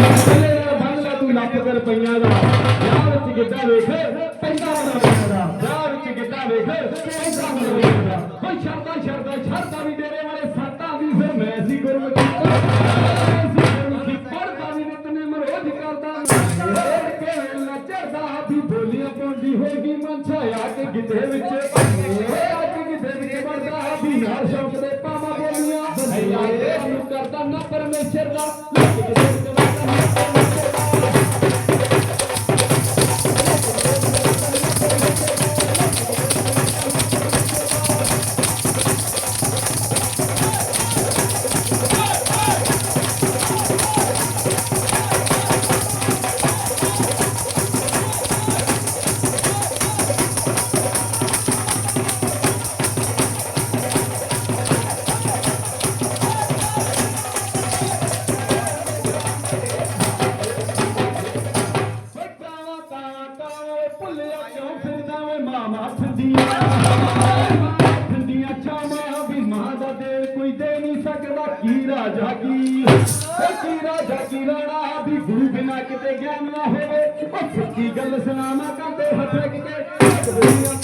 ਥੱਲੇ ਨਾਲ ਬੰਨ ਲਾ ਤੂੰ ਲੱਖ ਕਰ ਪਈਆਂ ਦਾ ਵਿਆਹ ਵਿੱਚ ਗਿੱਧਾ ਵੇਖ ਪੈਂਦਾ ਬਣਾ ਪਈਆਂ ਦਾ ਵਿਆਹ ਵਿੱਚ ਗਿੱਧਾ ਵੇਖ ਪੈਂਦਾ ਬਣਾ ਪਈਆਂ ਦਾ ਕੋਈ ਸ਼ਰਦਾ ਸ਼ਰਦਾ ਸ਼ਰਦਾ ਵੀ ਡੇਰੇ ਵਾਲੇ ਸਾਤਾਂ ਦੀ ਫਿਰ ਮੈਂ ਸੀ ਗੁਰਮੁਖੀ ਮੈਂ ਸੀ ਗੁਰਮੁਖੀ ਪੜਦਾ ਵੀ ਨਿਤ ਨੇ ਮਰੋਜ ਕਰਦਾ ਵੇਖ ਕੇ ਨੱਚਦਾ ਵੀ ਬੋਲੀਆਂ ਪਾਉਂਦੀ ਹੋਗੀ ਮਨ ਛਾਇਆ ਕਿ ਗਿੱਧੇ ਵਿੱਚ ਹੋਇਆ ਕਿ ਗਿੱਧੇ ਵਿੱਚ ਵੜਦਾ ਵੀ ਨਾਲ ਸ਼ੌਕ ਦੇ ਪਾਵਾਂ ਬੋਲੀਆਂ ਹਈਆ ਤੇ ਨੂੰ ਕਰਦਾ ਨਾ ਪਰਮੇਸ਼ਰ ਦਾ ਲੱਗ ਗਿੱਧੇ ਫਿਰਦਾ ਠੰਡੀਆਂ ਠੰਡੀਆਂ ਚਾਵਾਂ ਵੀ ਮਾਂ ਦਾ ਦੇਣ ਕੋਈ ਦੇ ਨਹੀਂ ਸਕਦਾ। ਕੀ ਰਾਜਾ ਕੀ? ਕੀ ਰਾਜਾ ਕੀ ਰਾਣਾ? ਵੀ ਗੁਰੂ ਬਿਨਾ ਕਿਤੇ ਗਿਆਨ ਨਾ ਹੋਵੇ। ਓ ਸੱਚੀ ਗੱਲ ਸੁਣਾਵਾਂ ਕੰਦੇ ਹੱਥ ਕੇ।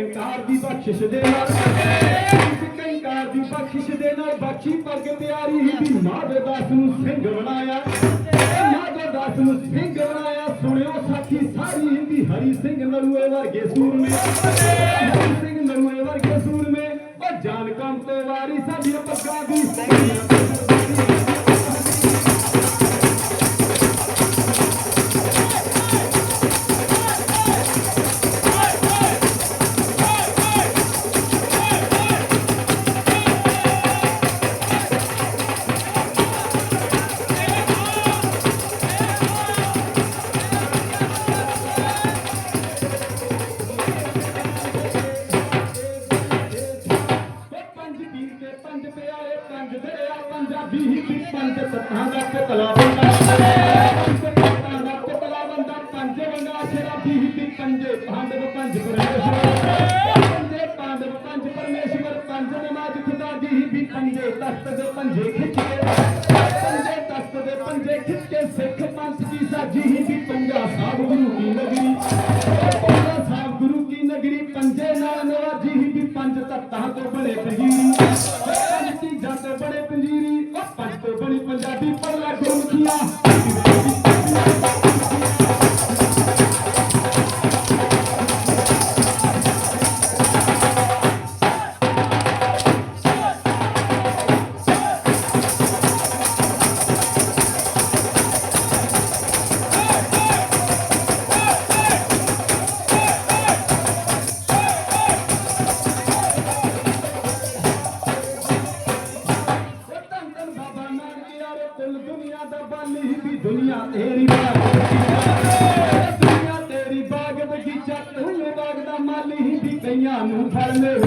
ਕੰਕਾਰ ਦੀ ਬਖਸ਼ਿਸ਼ ਦੇ ਨਾਲ। ਪੰਜ ਕੰਕਾਰ ਦੀ ਬਖਸ਼ਿਸ਼ ਦੇ ਨਾਲ ਬਖਸ਼ੀ ਪਰਗ ਪਿਆਰੀ ਵੀ ਮਾਧੋ ਦਾਸ ਨੂੰ ਸਿੰਘ ਬਣਾਇਆ। ਮਾਧੋ ਦਾਸ ਨੂੰ ਸਿੰਘ ਬਣਾਇਆ। ਸੁਣਿਓ ਸਾਖੀ, ਸਾਰੀ ਹਿੰਦੀ ਹਰੀ ਸਿੰਘ ਨਰੂਏ ਵਰਗੇ ਸੂਰਮੇ ਹਰੀ ਸਿੰਘ ਨਰੂਏ ਵਰਗੇ ਸੂਰਮੇ ਉਹ ਜਾਨ ਕੰਮ ਤੋਂ ਵਾਰੀ ਸਾਡੀ ਪੱਗਾਂ ਦੀ ਉਹ ਪੰਜ ਪੀਰ ਕੇ ਪੰਜ ਪਿਆਰੇ ਪੰਜ ਦਰਿਆ ਪੰਜਾਬੀ ਹੀ ਪੰਜ ਸੱਤਾਂ ਦਾ ਪੁਤਲਾ ਬੰਦਾ, ਪੰਜ ਸੱਤਾਂ ਦਾ ਪੁਤਲਾ ਬੰਦਾ ਪੰਜ ਵੰਗਾ ਸ਼ਰਾਬੀ ਹੀ ਪੰਜੇ ਪਾਂਡਵ ਪੰਜ ਪਰਮੇਸ਼ਵਰ। ਪੰਜੇ ਪਾਂਡਵ, ਪੰਜ ਪਰਮੇਸ਼ਵਰ, ਪੰਜ ਨਮਾਜ਼ ਖੁਦਾ ਦੀ ਹੀ ਵੀ ਪੰਜੇ, ਤਖਤ ਦੇ ਪੰਜੇ ਖਿੱਚ। ਕੇ ਪੰਜੇ ਤਖਤ ਦੇ ਪੰਜੇ ਖਿੱਚ ਕੇ ਸਿੱਖ ਪੰਥ ਦੀ ਸਾਜੀ ਹੀ ਵੀ ਪੰਜਾ ਸਾਹਿਬ ਗੁਰੂ ਕੀ ਨਗਰੀ। ਪੰਜਾ ਸਾਹਿਬ ਗੁਰੂ ਕੀ ਨਗਰੀ, ਪੰਜੇ ਨਾਲ ਨਵਾਜੀ ਹੀ ਵੀ ਪੰਜ ਤੱਤਾਂ ਤੋਂ ਬਣੇ ਪੰਜੀਰੀ। ਪੰਜ ਚੀਜ਼ਾਂ ਤੋਂ ਬਣੇ ਪੰਜੀਰੀ, ਉਹ ਪੰਜ ਤੋਂ ਬਣੀ ਪੰਜਾਬੀ ਪਰਲਾ ਗੁਰਮੁਖੀਆ ਦੁਨੀਆ ਦਾ ਬਾਲੀ ਵੀ ਦੁਨੀਆ ਤੇਰੀ ਬਾਗ ਬਗੀਚਾ ਦੁਨੀਆ ਤੇਰੀ ਬਾਗ ਬਗੀਚਾ ਤੂੰ ਬਾਗ ਦਾ ਮਾਲੀ ਵੀ ਕਈਆਂ ਨੂੰ ਫਲ ਮੇਰੇ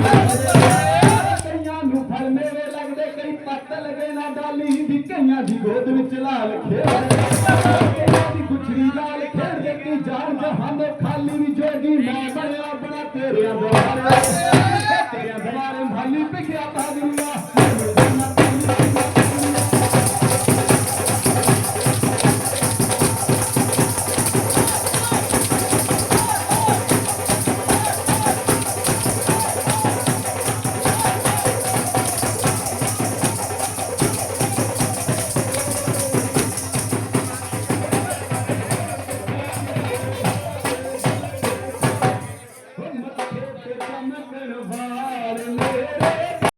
ਕਈਆਂ ਨੂੰ ਫਲ ਮੇਰੇ ਲੱਗਦੇ, ਕਈ ਪੱਤ ਲਗੇ ਨਾ ਡਾਲੀ ਵੀ ਕਈਆਂ ਦੀ ਗੋਦ ਵਿੱਚ ਲਾਲ ਖੇਡ ਕਈਆਂ ਦੀ ਗੁਛਰੀ ਲਾਲ ਖੇਡ ਕੀ ਜਾਨ ਜਹਾਨ ਖਾਲੀ ਵੀ ਜੋਗੀ ਮੈਂ ਬਣਿਆ ਬਣਾ ਤੇਰਿਆਂ ਦਵਾਰੇ